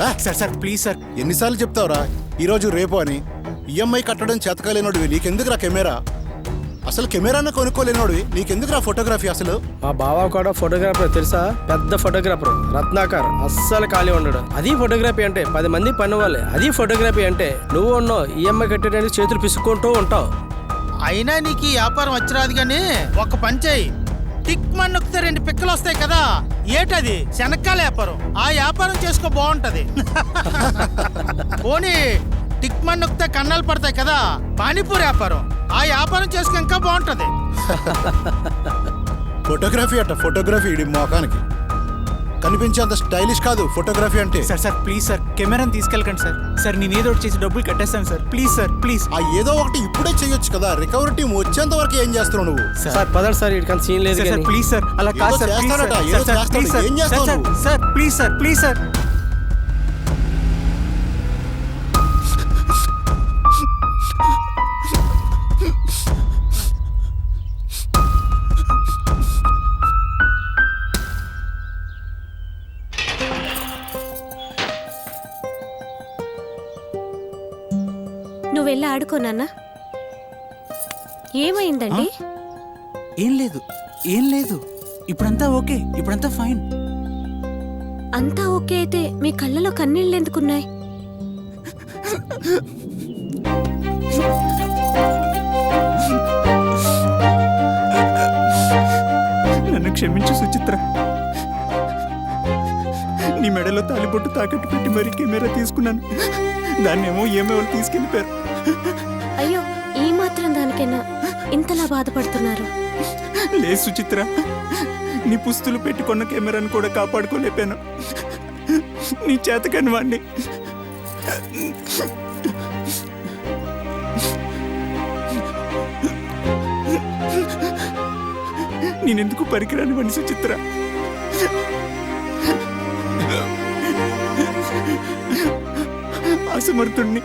Sir sir please sir. ఎన్నిసార్లు చెప్తావురా? ఈరోజు రేపు అని. ఈఎంఐ కట్టడం చేతకాలేనోడివి నీకెందుకురా కెమెరా? అసలు కెమెరాను కొనుక్కోలేనోడివి నీకెందుకురా ఫోటోగ్రఫీ అసలు? మా బావ కూడా ఫోటోగ్రాఫర్ తెలుసా? పెద్ద ఫోటోగ్రాఫర్ రత్నాకర్. అస్సలు ఖాళీ ఉండడు. అది ఫోటోగ్రఫీ అంటే పది మంది పని వాళ్ళే. అది ఫోటోగ్రఫీ అంటే నువ్వు ఉన్నావు ఈఎంఐ కట్టడానికి చేతులు పిసుక్కుంటూ ఉంటావు. అయినా నీకు ఈ వ్యాపారం వచ్చిరాదు కానీ ఒక పని చేయి. టిక్ మన్ నొక్కితే రెండు పిక్కలు వస్తాయి కదా. ఏటది? శనక్కాల వ్యాపారం. ఆ వ్యాపారం చేసుకో బాగుంటది. పోనీ టిక్ మన్ నొక్కితే కన్నాలు పడతాయి కదా. పానీపూరి వ్యాపారం. ఆ వ్యాపారం చేసుకో ఇంకా బాగుంటది. ఫోటోగ్రఫీ అట ఫోటోగ్రఫీ ఇడి మోకానికి కనిపించేంత స్టైలిష్ కాదు ఫోటోగ్రఫీ అంటే. సార్ సార్ ప్లీజ్ సార్ కెమెరాని తీసుకెళ్ళకండి సార్. సార్ నేను ఏదో ఒకటి చేసి డబ్బులు కట్టేస్తాను సార్. Please sir please. ఆ ఏదో ఒకటి ఇప్పుడే చేయొచ్చు కదా. రికవరీ టీం వచ్చేంత వరకు ఏం చేస్తున్నావు నువ్వు? సార్. సార్ పదండి సార్ ఇక్కడికి సీన్ లేదు సార్ ప్లీజ్ సార్. అలా కాదు సార్ ప్లీజ్ సార్. ఏం చేస్తావు? Sir please sir please sir. నువ్వు వెళ్ళి ఆడుకోనన్నా ఏమైందండి ఏం లేదు ఏం లేదు. ఇప్పుడంతా ఓకే ఇప్పుడంతా ఫైన్. అంతా ఓకే అయితే మీ కళ్ళలో కన్నీళ్ళు ఎందుకున్నాయి? నన్ను క్షమించు సుచిత్ర. నీ మెడలో తాలిబొట్టు తాకట్టు పెట్టి మరీ కెమెరా తీసుకున్నాను. దాన్నేమో ఏమో వాళ్ళు తీసుకెళ్ళిపోయారు. అయ్యో ఈ మాత్రం దానికైనా ఇంతలా బాధపడుతున్నారు. లేదు సుచిత్ర నీ పుస్తులు పెట్టుకున్న కెమెరాను కూడా కాపాడుకోలేపాను నీ చేతకని వాణ్ణి. నేనెందుకు పనికిరాని వాడిని సుచిత్ర? అసమర్థుణ్ణి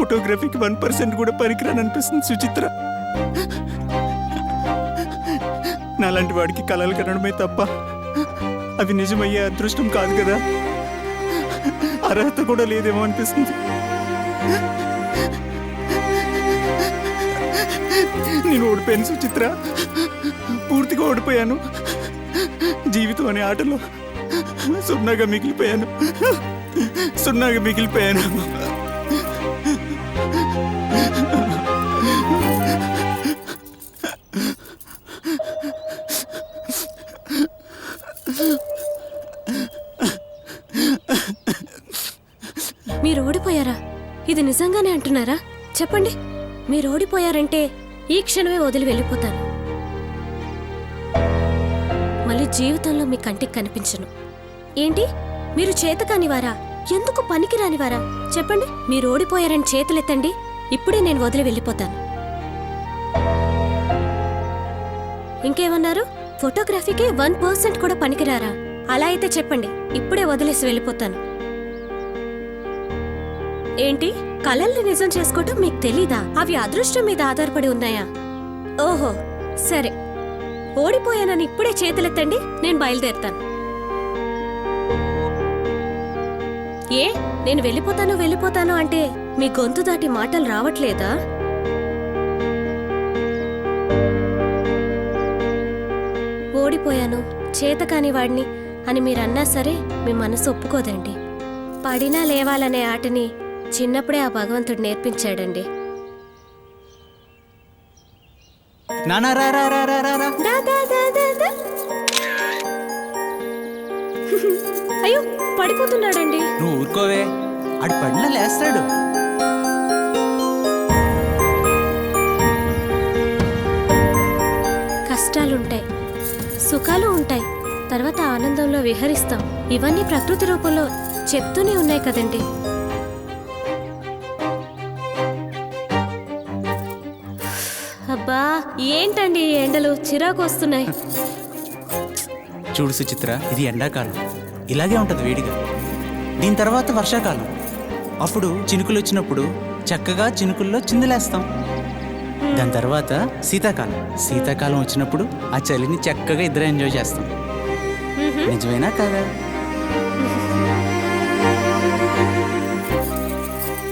ఫోటోగ్రఫీకి వన్ పర్సెంట్ కూడా పనికిరాని అనిపిస్తుంది సుచిత్ర. నాలాంటి వాడికి కళలు కనడమే తప్ప అవి నిజమయ్యే అదృష్టం కాదు కదా. అర్హత కూడా లేదేమో అనిపిస్తుంది. నేను ఓడిపోయాను సుచిత్ర. పూర్తిగా ఓడిపోయాను. జీవితం అనే ఆటలో సున్నాగా మిగిలిపోయాను. సున్నాగా మిగిలిపోయాను. మీరు ఓడిపోయారా? ఇది నిజంగానే అంటున్నారా? చెప్పండి. మీరు ఓడిపోయారంటే ఈ క్షణమే వదిలి వెళ్ళిపోతాను. మళ్ళీ జీవితంలో మీ కంటికి కనిపించను. ఏంటి? మీరు చేతకానివారా ఎందుకు పనికిరానివారా చెప్పండి. మీరు ఓడిపోయారని చేతులెత్తండి. ఇప్పుడే నేను వదిలి వెళ్ళిపోతాను. ఇంకేమన్నారు? ఫోటోగ్రఫీకి వన్ పర్సెంట్ కూడా పనికిరారా? అలా అయితే చెప్పండి. ఇప్పుడే వదిలేసి వెళ్ళిపోతాను. ఏంటి? కలల్ని నిజం చేసుకోవటం మీకు తెలీదా? అవి అదృష్టం మీద ఆధారపడి ఉన్నాయా? ఓహో సరే. ఓడిపోయానని ఇప్పుడే చేతులెత్తండి నేను బయలుదేరుతాను. ఏ నేను వెళ్ళిపోతాను వెళ్ళిపోతాను అంటే మీ గొంతు దాటి మాటలు రావట్లేదా? ఓడిపోయాను చేతకాని వాడిని అని మీరన్నా సరే మీ మనసు ఒప్పుకోదండి. పడినా లేవాలనే ఆటని చిన్నప్పుడే ఆ భగవంతుడు నేర్పించాడండి. నానా రా రా రా రా రా రా. దా, దా, దా, దా, దా. అయ్యో పడిపోతున్నాడండి. నువ్వు ఊరుకోవే. ఆడు పడిన లేస్తాడు. కష్టాలుంటాయి సుఖాలు ఉంటాయి. తర్వాత ఆనందంలో విహరిస్తాం. ఇవన్నీ ప్రకృతి రూపంలో చెప్తూనే ఉన్నాయి కదండి. అబ్బా ఏంటండి ఈ ఎండలు? చిరాకు వస్తున్నాయి. చూడు సుచిత్ర ఇది ఎండాకాలం. ఇలాగే ఉంటది వేడిగా. దీని తర్వాత వర్షాకాలం. అప్పుడు చినుకులు వచ్చినప్పుడు చక్కగా చినుకుల్లో చిందులేస్తాం. దాని తర్వాత శీతాకాలం. శీతాకాలం వచ్చినప్పుడు ఆ చలిని చక్కగా ఇద్దరు ఎంజాయ్ చేస్తాం. నిజమేనా కదా?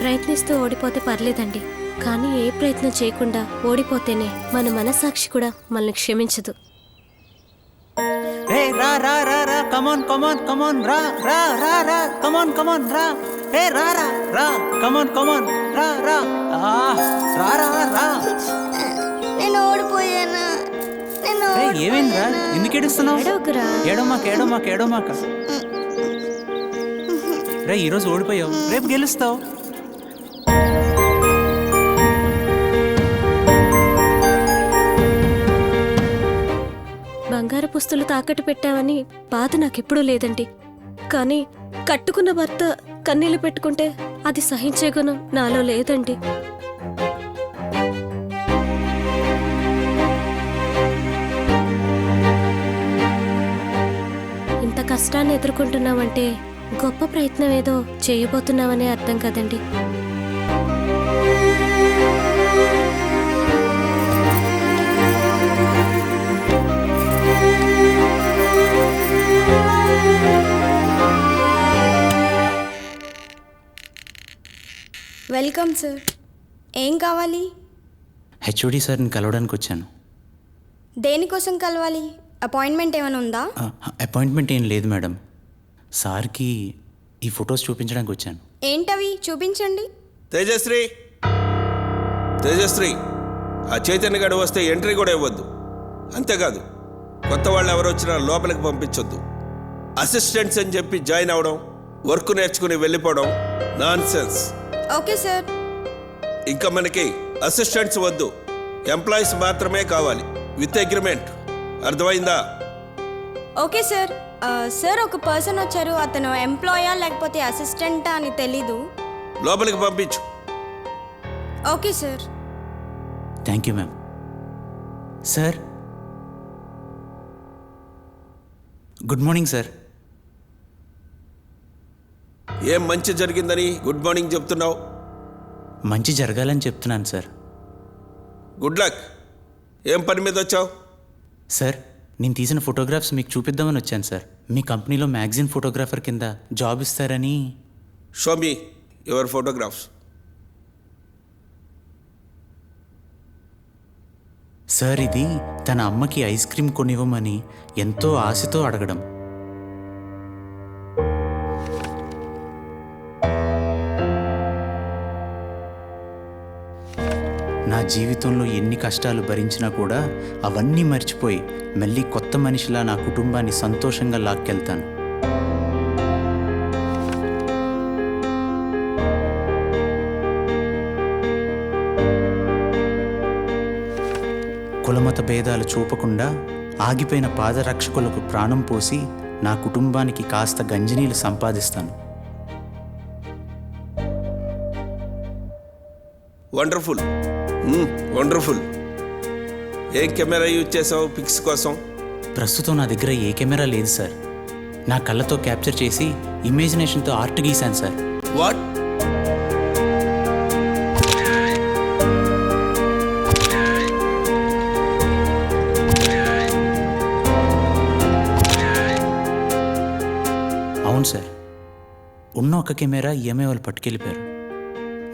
ప్రయత్నిస్తూ ఓడిపోతే పర్లేదండి. కానీ ఏ ప్రయత్నం చేయకుండా ఓడిపోతేనే మన మనసాక్షి కూడా మనల్ని క్షమించదు. రే రా రా రా రా కమాన్ కమాన్ కమాన్ రా రా రా రా కమాన్ కమాన్ రా. రే రా రా రా కమాన్ కమాన్ రా రా. ఆ, రా రా రా. నేను ఓడిపోయాను? నేను రే? ఏమైందిరా ఎందుకు ఏడుస్తున్నావు? ఏడవకురా. ఏడోమాక ఏడోమాక ఏడోమాక రే ఈరోజు ఓడిపోయావు. రేపు గెలుస్తావు. పుస్తులు తాకట్టు పెట్టావని బాధ నాకెప్పుడూ లేదండి. కానీ కట్టుకున్న భర్త కన్నీళ్ళు పెట్టుకుంటే అది సహించే గుణం నాలో లేదండి. ఇంత కష్టాన్ని ఎదుర్కొంటున్నావంటే గొప్ప ప్రయత్నం ఏదో చేయబోతున్నావనే అర్థం కదండి. వెల్కమ్ సార్ ఏం కావాలి? హెచ్ఓడి సార్ని కలవడానికి వచ్చాను. దేనికోసం కలవాలి? అపాయింట్మెంట్ ఏమైనా ఉందా? అపాయింట్మెంట్ ఏం లేదు మేడం. సార్కి ఈ ఫొటోస్ చూపించడానికి వచ్చాను. ఏంటవి? చూపించండి. తేజశ్రీ! తేజశ్రీ! ఆ చైతన్య గడు వస్తే ఎంట్రీ కూడా ఇవ్వద్దు. అంతేకాదు కొత్త వాళ్ళు ఎవరు వచ్చినా లోపలికి పంపించొద్దు. అసిస్టెంట్స్ అని చెప్పి జాయిన్ అవడం వర్క్ నేర్చుకుని వెళ్ళిపోవడం నాన్ సెన్స్ ఓకే సార్. ఇంకా మనకి అసిస్టెంట్స్ వద్దు. ఎంప్లాయీస్ మాత్రమే కావాలి. విత్ అగ్రిమెంట్ అర్థమైందా? Okay sir. సార్ ఒక పర్సన్ వచ్చారు. అతను ఎంప్లాయా లేకపోతే అసిస్టెంటా అని తెలీదు. లోపలికి పంపించు. Okay sir. Thank you ma'am sir good morning sir ఏం మంచి జరిగిందని గుడ్ మార్నింగ్ చెప్తున్నావు? మంచి జరగాలని చెప్తున్నాను సార్. Good luck. ఏం పని మీద వచ్చావు? సార్ నేను తీసిన ఫోటోగ్రాఫ్స్ మీకు చూపిద్దామని వచ్చాను సార్. మీ కంపెనీలో మ్యాగజిన్ ఫోటోగ్రాఫర్ కింద జాబ్ ఇస్తారని. Show me your photographs sir ఇది తన అమ్మకి ఐస్ క్రీమ్ కొనివ్వమని ఎంతో ఆశతో అడగడం. నా జీవితంలో ఎన్ని కష్టాలు భరించినా కూడా అవన్నీ మర్చిపోయి మళ్ళీ కొత్త మనిషిలా నా కుటుంబాన్ని సంతోషంగా లాక్కెళ్తాను. కులమత భేదాలు చూపకుండా ఆగిపోయిన పాదరక్షకులకు ప్రాణం పోసి నా కుటుంబానికి కాస్త గంజినీలు సంపాదిస్తాను. వండర్ఫుల్. వండర్ఫుల్ ఏం కెమెరా యూజ్ చేసావు పిక్స్ కోసం? ప్రస్తుతం నా దగ్గర ఏ కెమెరా లేదు సార్. నా కళ్ళతో క్యాప్చర్ చేసి ఇమేజినేషన్తో ఆర్ట్ గీశాను సార్. వాట్ అవును సార్. ఉన్న ఒక కెమెరా ఈఎంఐ వాళ్ళు పట్టుకెళ్ళిపోయారు.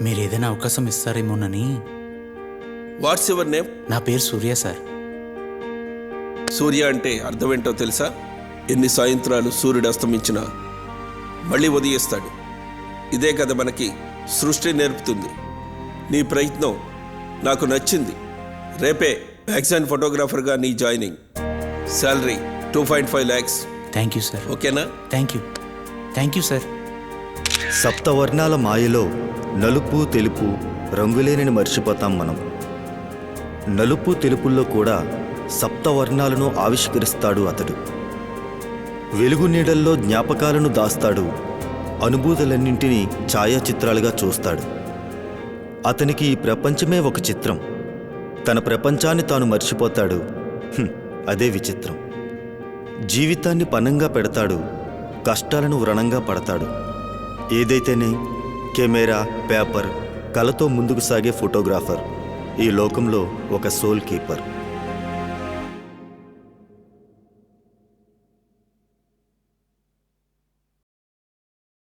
మీరు ఏదైనా అవకాశం ఇస్తారేమోనని వాట్స్ యువర్ నేమ్? నా పేరు సూర్య సార్. సూర్య అంటే అర్థం ఏంటో తెలుసా? ఎన్ని సాయంత్రాలు సూర్యుడు అస్తమించినా మళ్ళీ ఉదయిస్తాడు. ఇదే కదా మనకి సృష్టి నేర్పుతుంది. నీ ప్రయత్నం నాకు నచ్చింది. రేపే మ్యాగజైన్ ఫోటోగ్రాఫర్గా నీ joining. Salary two point five lakhs. Thank you sir ఓకేనా? Thank you thank you sir సప్తవర్ణాల మాయలో నలుపు తెలుపు రంగులేనని మర్చిపోతాం మనం. నలుపు తెలుపుల్లో కూడా సప్తవర్ణాలను ఆవిష్కరిస్తాడు అతడు. వెలుగు నీడల్లో జ్ఞాపకాలను దాస్తాడు. అనుభూతులన్నింటినీ ఛాయాచిత్రాలుగా చూస్తాడు. అతనికి ఈ ప్రపంచమే ఒక చిత్రం. తన ప్రపంచాన్ని తాను మర్చిపోతాడు. అదే విచిత్రం. జీవితాన్ని పనంగా పెడతాడు. కష్టాలను వ్రణంగా పడతాడు. ఏదైతేనే కెమెరా పేపర్ కళతో ముందుకు సాగే ఫోటోగ్రాఫర్. ఈ లోకంలో ఒక సోల్ కీపర్.